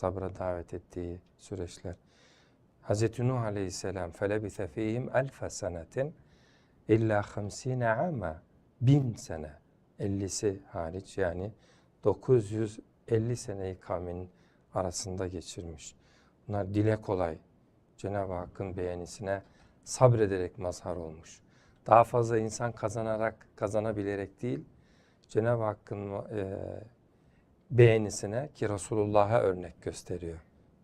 sabra davet ettiği süreçler. Hz. Nuh aleyhisselam felebise fihim elfe senetin illa hamsine ama bin sene 50'si hariç yani 950 seneyi kavminin arasında geçirmiş. Bunlar dile kolay Cenab-ı Hakk'ın beğenisine sabrederek mazhar olmuş. Daha fazla insan kazanarak, kazanabilerek değil, Cenab-ı Hakk'ın e, beğenisine ki Resulullah'a örnek gösteriyor.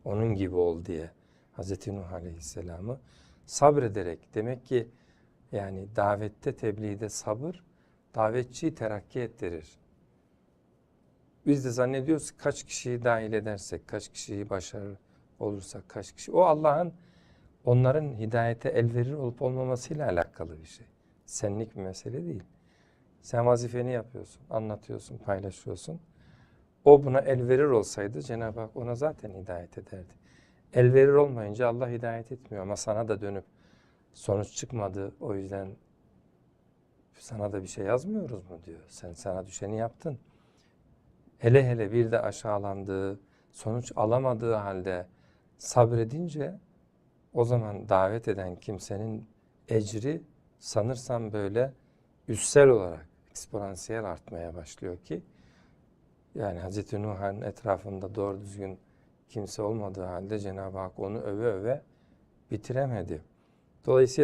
Onun gibi ol diye Hz. Nuh Aleyhisselam'ı sabrederek demek ki yani davette tebliğde sabır davetçiyi terakki ettirir. Biz de zannediyoruz kaç kişiyi dahil edersek, kaç kişiyi başarır olursak, kaç kişi. O Allah'ın onların hidayete el verir olup olmamasıyla alakalı bir şey. Senlik bir mesele değil. Sen vazifeni yapıyorsun, anlatıyorsun, paylaşıyorsun. O buna el verir olsaydı Cenab-ı Hak ona zaten hidayet ederdi. El verir olmayınca Allah hidayet etmiyor ama sana da dönüp sonuç çıkmadı o yüzden sana da bir şey yazmıyoruz mu diyor. Sen sana düşeni yaptın. Hele hele bir de aşağılandığı, sonuç alamadığı halde sabredince o zaman davet eden kimsenin ecri sanırsam böyle üssel olarak eksponansiyel artmaya başlıyor ki yani Hz. Nuh'un etrafında doğru düzgün kimse olmadığı halde Cenab-ı Hak onu öve öve bitiremedi. Dolayısıyla